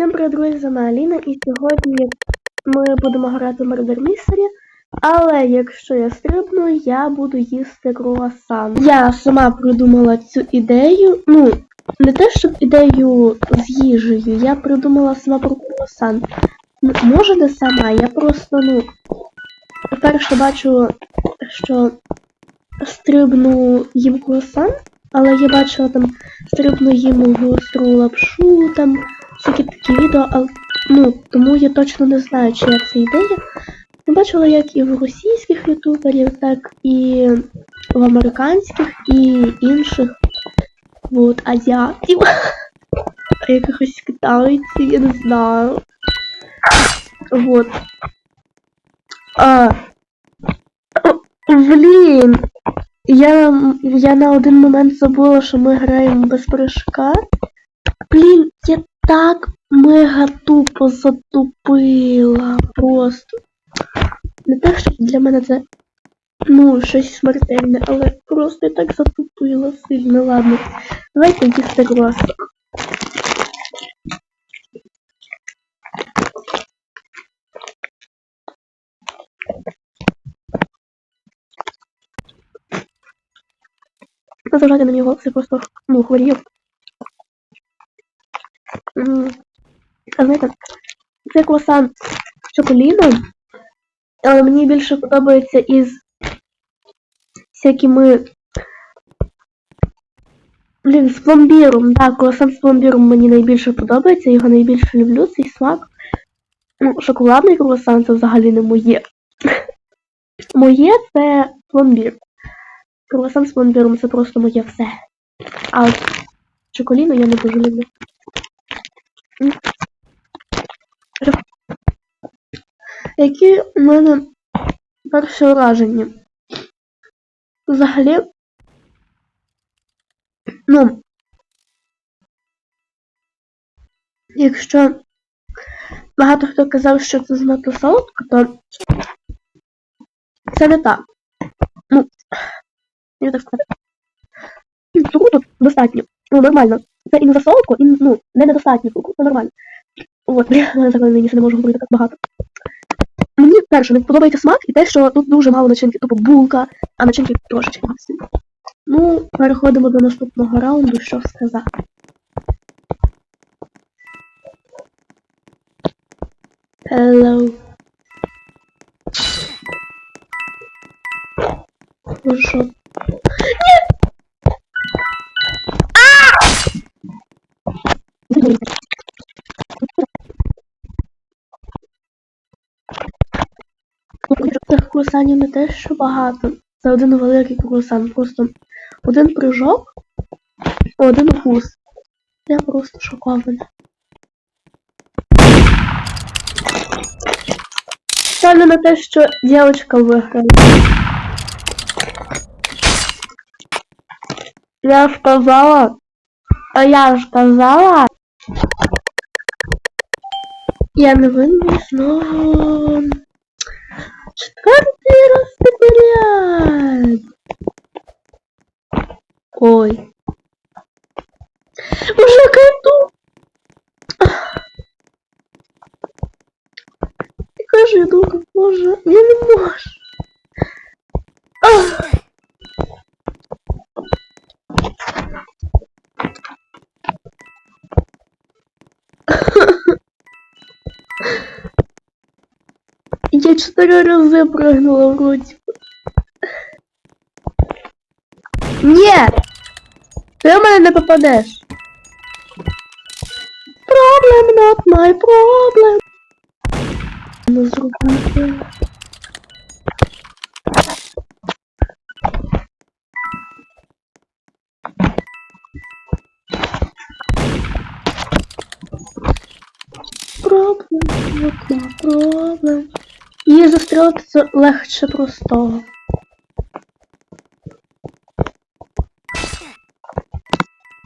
Всім привіт, друзі, з вами Аліна, і сьогодні ми будемо грати в Murder Mystery, але якщо я стрибну, я буду їсти круасан. Я сама придумала цю ідею, ну, не те, щоб ідею з їжею, я придумала сама про круасан. Може не сама, я просто, ну, перше бачу, що стрибну їм круасан, але я бачила там стрибну їм гостру лапшу, там всякі такі відео, але ну, тому я точно не знаю, чия це ідея. Я бачила як і в російських ютуберів, так і в американських, і інших от, азіатів, а якихось китайців, я не знаю. Вот. А, блін, я, я на один момент забула, що ми граємо без прыжка. Блін, так мега тупо затупила. Просто. Не те, що для мене це ну, щось смертельне, але просто я так затупила сильно. Ладно. Давайте їсти просто. Не на нього, це просто ну, хворів. Знаєте, це круасан з чоколіном, але мені більше подобається із всякими. Блін, з пломбіром, да, круасан з пломбіром мені найбільше подобається, його найбільше люблю, цей смак. Ну, шоколадний круасан це взагалі не моє. Моє це пломбір. Круасан з пломбіром це просто моє все. А чоколіну я не дуже люблю. Які у мене перші враження? Взагалі, ну, якщо багато хто казав, що це занадто солодко, то це не так. Ну, я так сказати. Цукру тут достатньо. Ну, нормально. Це і не за солодко, і ну, не недостатньо цукру, це нормально. От, зараз нині не можу говорити так багато. Мені перше не подобається смак і те, що тут дуже мало начинки, тупо булка, а начинки трошечки. Ну, переходимо до наступного раунду, що сказати. Цих курсанів не те, що багато. Це один великий курсан. Просто один прыжок, один укус. Я просто шокована. Ставлю на те, що дівчинка виграє. Я ж казала. А я ж казала. Я не винна знову. Раз подряд. Ой. Я чотири рази прыгнула вроді. Ні! Ти в мене не попадеш. Problem not my problem. Не зробити. Problem not my problem. Її застрелити це легше простого.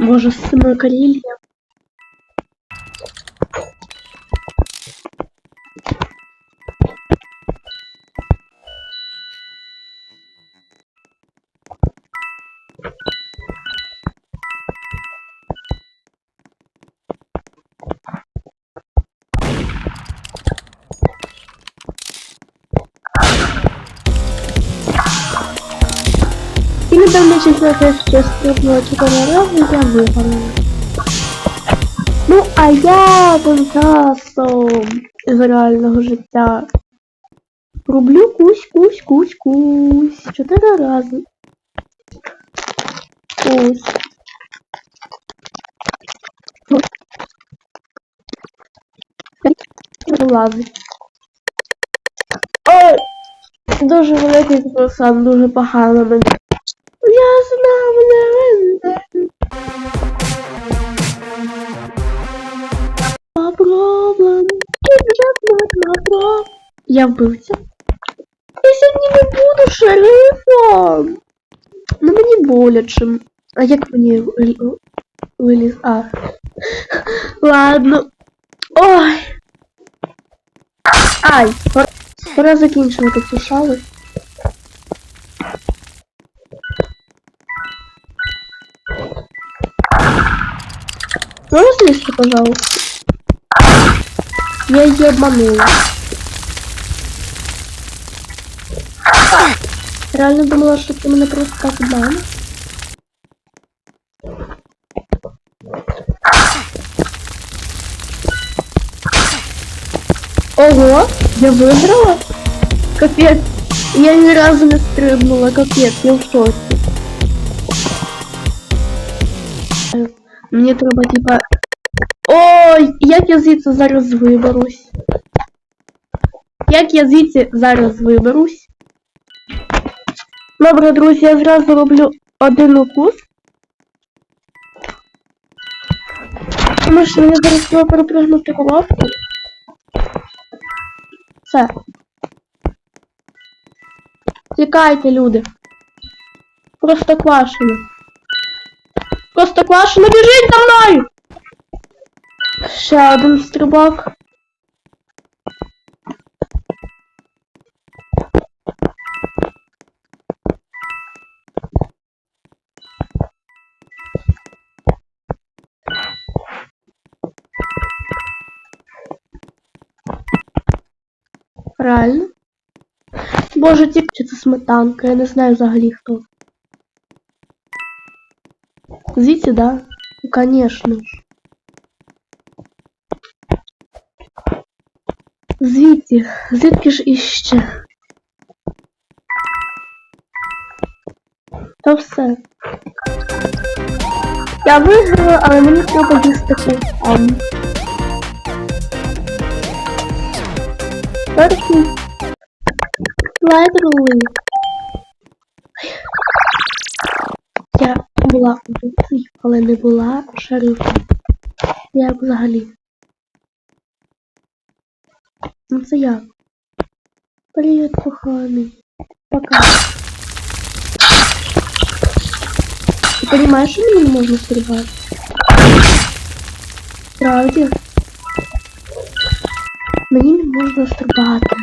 Боже, з цими карільями. Дивлячись на те, що стрибнула чотири рази, я виграла. Ну, а я тим часом з реального життя роблю кусь, кусь, кусь, кусь. Чотири рази. Кусь. Вилазить. Ой! Дуже великий круасан, дуже погано мене. Я вбивця. Я сьогодні не буду шерифом. Ну мені боляче. А як мені вил- виліз? А. Ладно. Ой. Ай, пора, пора закінчувати цю шалу. Пожалуйста? Я ее обманула. Реально думала, что ты меня просто так обманешь. Ого, я выиграла? Капец, я ни разу не стрибнула, капец, я в шоці. Мені треба, типа. Ой, як я звідси зараз виберусь? Як я звідси зараз виберусь? Добре, друзі, я зразу роблю один укус. Тому що мені зараз треба перепригнути головку. Все. Тікайте, люди. Просто квашено. Просто квашено біжить за мною! Ще один стрибок. Реально? Боже, ті... чи це сметанка, я не знаю взагалі хто. Звідси, да? Ну, конечно Звідти, звідки ж іще? То все. Я виграла, але мені треба кулон. Перший. Лайтерли. Я була убивцею, але не була шерифом. Як взагалі? Ну це як? Привіт, коханий. Пока. Ти розумієш, що мені не можна стрибати? Справді? Мені не можна стрибати.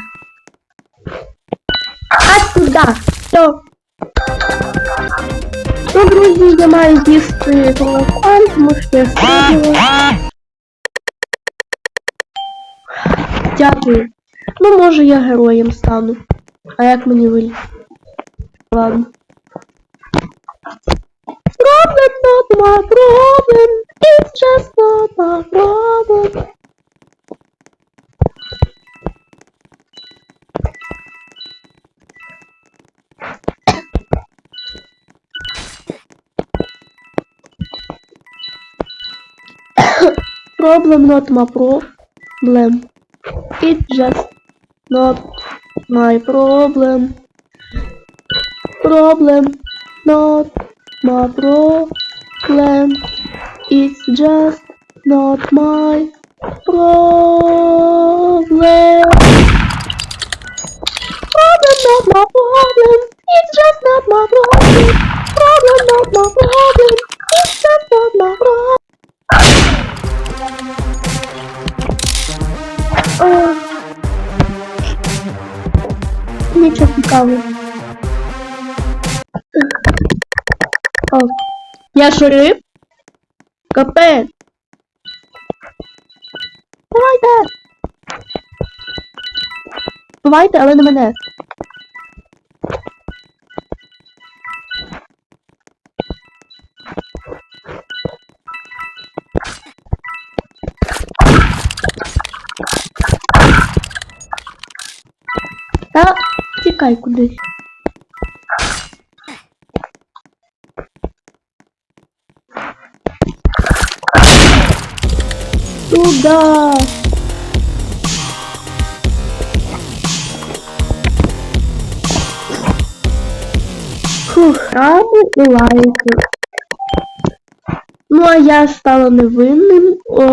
А туди! Все. Ну, друзі, я маю їсти круасан, тому що я стрибнула. Дякую. Ну, може я героєм стану. А як мені виліз? Ладно. Not my problem. It's just not my problem. Problem not my problem. It's just not my problem. Problem not my problem. It's just not my problem. Problem not my problem. It's just not my problem. Problem not my problem. It's just not my problem. Нічого цікавого. Я шериф? Капець. Давайте. Давайте, але не мене. Тікай кудись. Туда. Фух, рами і лайки. Ну, а я стала невинним. О...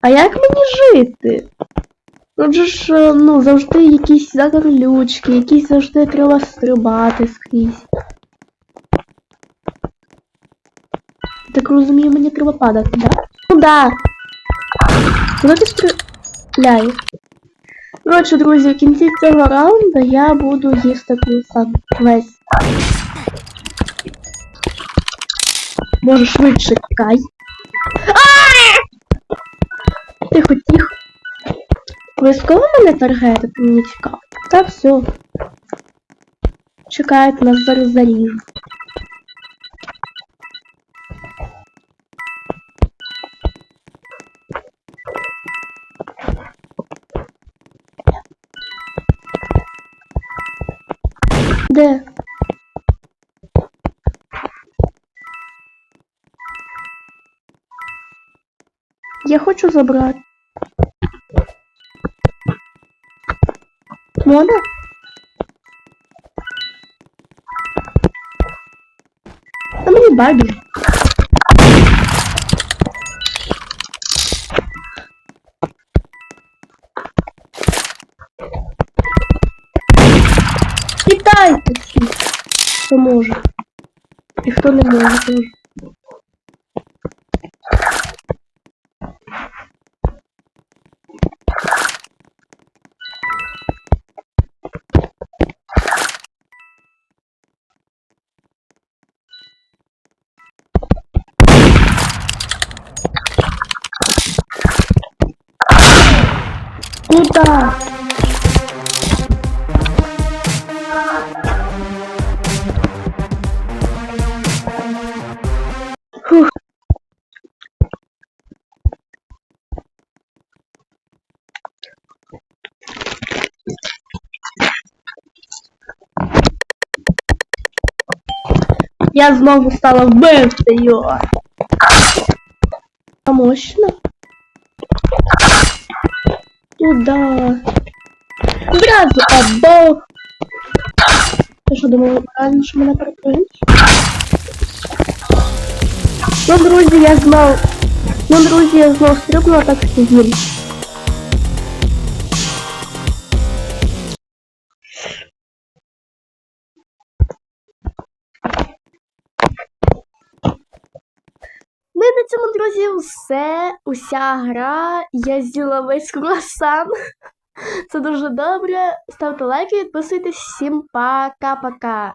А як мені жити? Тут же ж, е, ну, завжди якісь закарлючки, якісь завжди треба стрибати скрізь. Так розумію, мені треба падати, да? Ну да. Куди ти стріляєш? Коротше, друзі, в кінці цього раунду я буду їсти круасан весь. Може швидше тікай. Тихо, тихо. Обов'язково мене таргетити, мені цікаво. Та все. Чекають, нас зараз заріжу. Де? Я хочу забрати. Можна? Та мені байдуже. Китайці всі, хто може. І хто не може теж. Я знову стала вбивцею. А мощно? Туда. Зразу або. Ти що думав, реально, що мене перекриють? Ну, друзі, я знов. Ну, друзі, я знов стрибнула так сидім. Ми Друзі, все, уся гра. Я з'їла весь круасан. Це дуже добре. Ставте лайки, підписуйтесь. Всім пока-пока.